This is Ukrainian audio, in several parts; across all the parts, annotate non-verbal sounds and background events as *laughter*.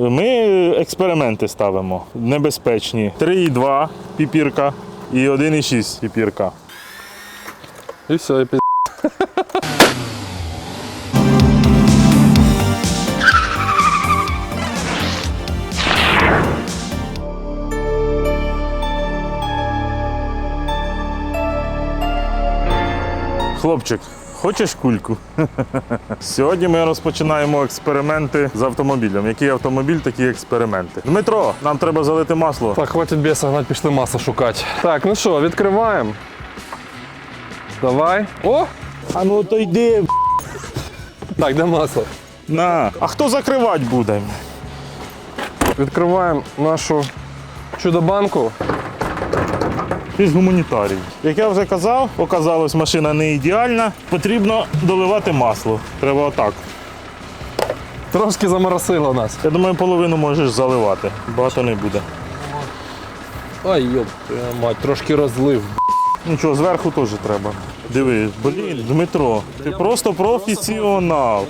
Ми експерименти ставимо небезпечні. 3,2 піпірка і 1,6 піпірка. І все, і пі... Хлопчик, хочеш кульку? *laughs* Сьогодні ми розпочинаємо експерименти з автомобілем. Який автомобіль, такі експерименти. Дмитро, нам треба залити масло. Так, хватить біса гнать, пішли масло шукати. Так, ну що, відкриваємо. Давай. О! А ну то йди. Так, де масло? На. А хто закривати буде? Відкриваємо нашу чудо-банку. Ж гуманітарій. Як я вже казав, оказалось, машина не ідеальна. Потрібно доливати масло. Треба отак. Трошки заморосило нас. Я думаю, половину можеш заливати. Багато не буде. Ай, йоп, мать, трошки розлив. Нічого, зверху теж треба. Диви, блін, Дмитро, ти просто професіонал.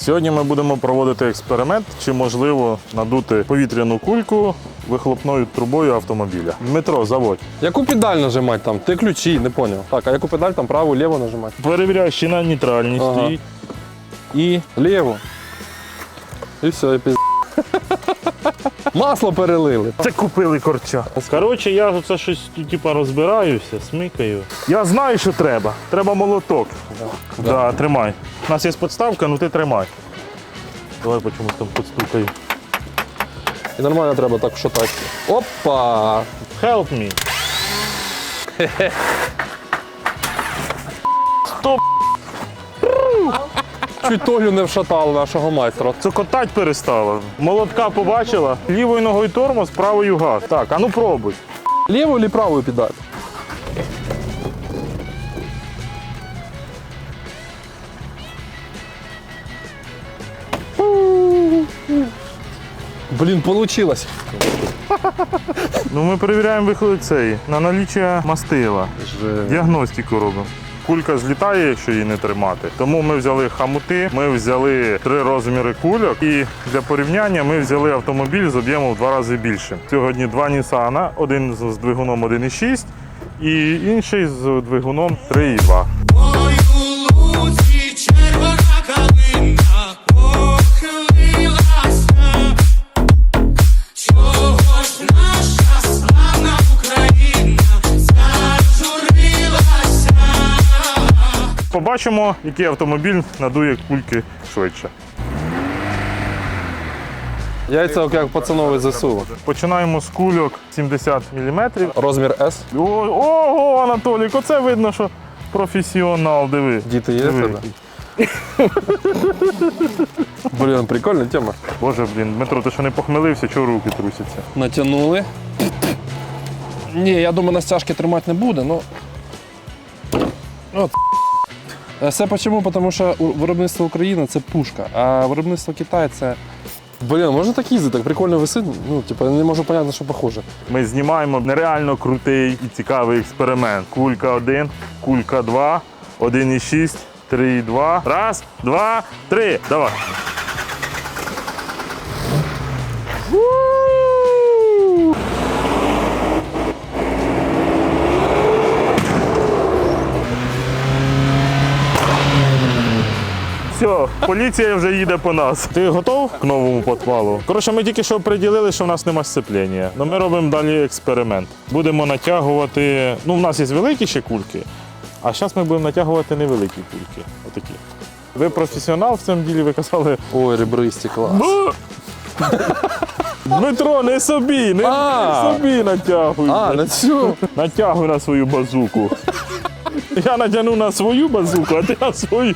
Сьогодні ми будемо проводити експеримент, чи можливо надути повітряну кульку вихлопною трубою автомобіля. Дмитро, заводь. Яку педаль нажимати там? Ти ключі, не поняв. Так, а яку педаль там праву, ліву нажимати? Перевіряю, ще на нейтральність Ага. стоїть. І Ліву. І все, і піз... Масло перелили. це купили корча. Коротше, я це щось типу, розбираюся, смикаю. Я знаю, що треба. Треба молоток. Да. тримай. У нас є підставка, ну ти тримай. Давай по чомусь там підстукаю. І нормально треба так шатати. Опа! Help me. *laughs* Чуть Толю не вшатали нашого майстра. Цокотать перестала. Молотка побачила. Лівою ногою тормоз, правою газ. Так, а ну пробуй. Ліву чи праву педаль? Блін, получилось. Ну ми перевіряємо виход цей на наліччя мастила. Діагностику робимо. Кулька злітає, якщо її не тримати. Тому ми взяли хамути, ми взяли три розміри кульок, і для порівняння ми взяли автомобіль з об'ємом в два рази більшим. Сьогодні два Нісана, один з двигуном 1,6 і інший з двигуном 3,2. Побачимо, який автомобіль надує кульки швидше. Яйця як пацановий ЗСУ. Починаємо з кульок 70 мм. Розмір S. О, ого, Анатолік, оце видно, що професіонал, диви. Діти є Диви. тебе? Блін, прикольна тема. Боже, блін, Дмитро, ти що не похмелився, чого руки трусяться? Натягнули. Ні, я думаю, на стяжки тримати не буде, ну. От. Е, Все почому? Тому що виробництво України це пушка, а виробництво Китаю це. Блін, можна так їздити, так прикольно висить. Ну, типу, не можу зрозуміти, що похоже. Ми знімаємо нереально крутий і цікавий експеримент. Кулька 1, кулька 2, 1,6, 3,2. Раз, два, три. Давай. Все, поліція вже їде по нас. Ти готов к новому підвалу? Коротше, ми тільки що приділили, що в нас нема сцеплення. Ну ми робимо далі експеримент. Будемо натягувати. Ну, в нас є великі ще кульки, а зараз ми будемо натягувати невеликі кульки. Отакі. Ви професіонал в цьому ділі, ви казали. Ой, ребристі клас. «Бу!» Дмитро, не собі, не, А. не собі натягуй. А, на цю. Натягуй на свою базуку. Я натягну на свою базуку, а ти на свою.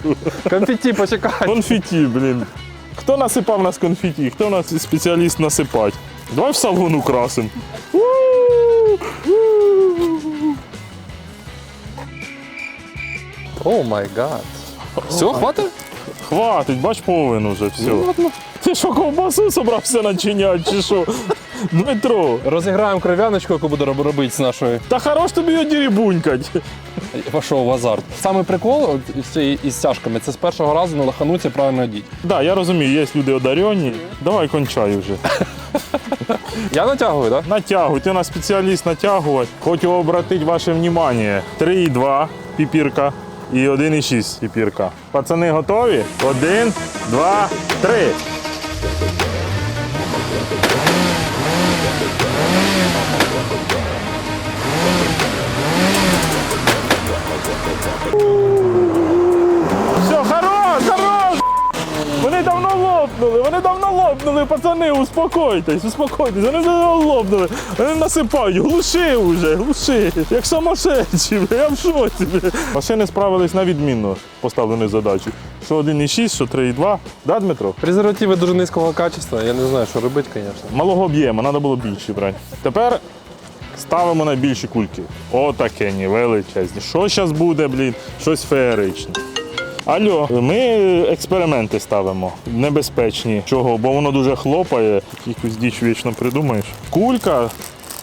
Конфетті, почекай. Конфеті, блін. Хто насипав нас конфеті? Хто у нас спеціаліст насипати? Давай в салон украсим. О май гад. Все, хватить? Хватить, бач половину вже, все. Ти що, ковбасу собрався начиняти, чи що? Дмитро, Розіграємо кров'яночку, яку буду роб- робити з нашої. та хорош тобі його дірібунькать. Пішов в азарт. Саме прикол от із стяжками це з першого разу не лохануться правильно одіть. Да, я розумію, є люди одарені. Давай кончай вже. *laughs* Я натягую, так? Натягуй, ти на спеціаліст натягувати. Хочу обратити ваше внимание. 3,2 піпірка і 1,6 піпірка. Пацани готові? Один, два, три. Давно пацани, успокойтесь, успокойтесь, вони давно лопнули, вони насипають, глуши вже, глуши, як самошедші, я в шоці. Машини справились на відмінно поставленої задачі. Що 1,6, що 3,2, да, Дмитро? Презервативи дуже низького качества, я не знаю, що робити, звісно. Малого об'єму, треба було більше брати. Тепер ставимо на більші кульки. Отакені, величезні. Що зараз буде, блін? Щось феєричне. Алло, ми експерименти ставимо. Небезпечні. Чого? Бо воно дуже хлопає, якусь діч вічно придумаєш. Кулька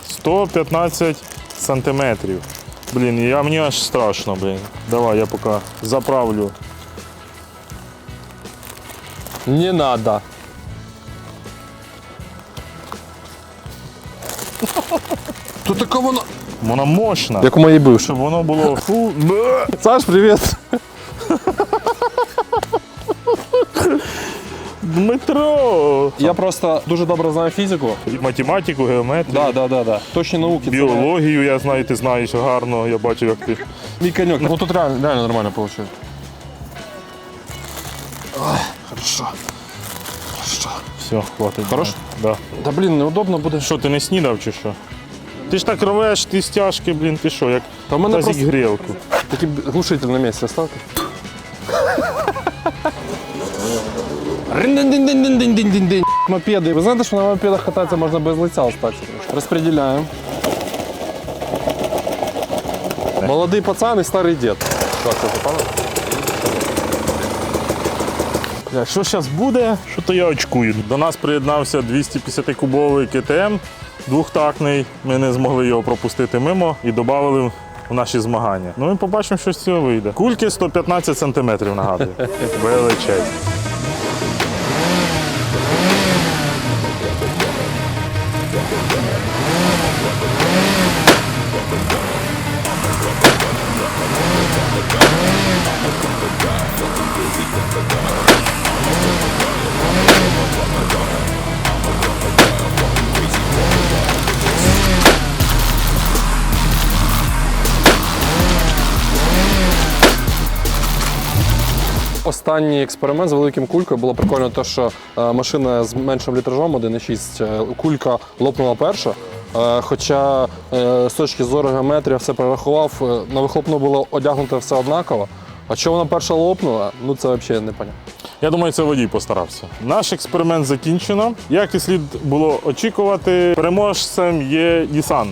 115 сантиметрів. Блін, я, мені аж страшно, блін. Давай, я поки заправлю. Не надо. Тут така воно. Вона мощна. Як у моїй бивші. Щоб воно було фу. Саш, привіт. Дмитро! Я просто дуже добре знаю фізику. Математику, геометрію, Да, да, да, да. Точні науки. це біологію, я знаю, ти знаєш гарно, я бачив, як ти. Мій коньок. Ну тут реально, реально нормально вийшло. Все, хватить. Хорош? Да. Та блін, неудобно буде. Що, ти не снідав чи що? Ти ж так рвеш, ти стяжки, блін, ти що, як Та в мене тазик просто- грілку. Такий глушитель на місці оставте. Рин-дин-дин-дин-дин-дин-дин-дин. Ви знаєте, що на мопедах кататися можна без лиця остатися? Розподіляємо. Молодий пацан і старий дід. Так, це попало? Бля, Що зараз буде, що то я очкую. До нас приєднався 250-кубовий КТМ двохтактний. Ми не змогли його пропустити мимо і додали в наші змагання. Ну і побачимо, що з цього вийде. Кульки 115 сантиметрів, нагадую. *laughs* Величезні. Останній експеримент з великим кулькою було прикольно, те, що е, машина з меншим літражом 1,6, е, кулька лопнула перша. Е, Хоча з точки зору геометрії все перерахував, е, на вихлопну було одягнуто все однаково. А що вона перша лопнула, ну це взагалі не понятно. Я думаю, це водій постарався. Наш експеримент закінчено. Як і слід було очікувати, переможцем є Nissan.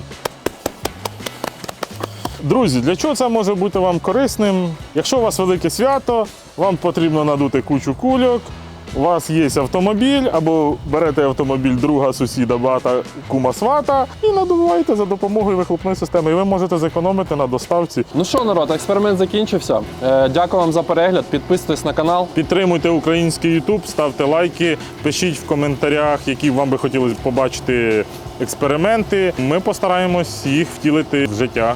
Друзі, для чого це може бути вам корисним? Якщо у вас велике свято, вам потрібно надути кучу кульок. У вас є автомобіль, або берете автомобіль друга, сусіда, бата, кума свата і надуваєте за допомогою вихлопної системи. І ви можете зекономити на доставці. Ну що, народ, експеримент закінчився. Е, Дякую вам за перегляд. Підписуйтесь на канал. Підтримуйте український YouTube, ставте лайки, пишіть в коментарях, які вам би хотілося побачити експерименти. Ми постараємось їх втілити в життя.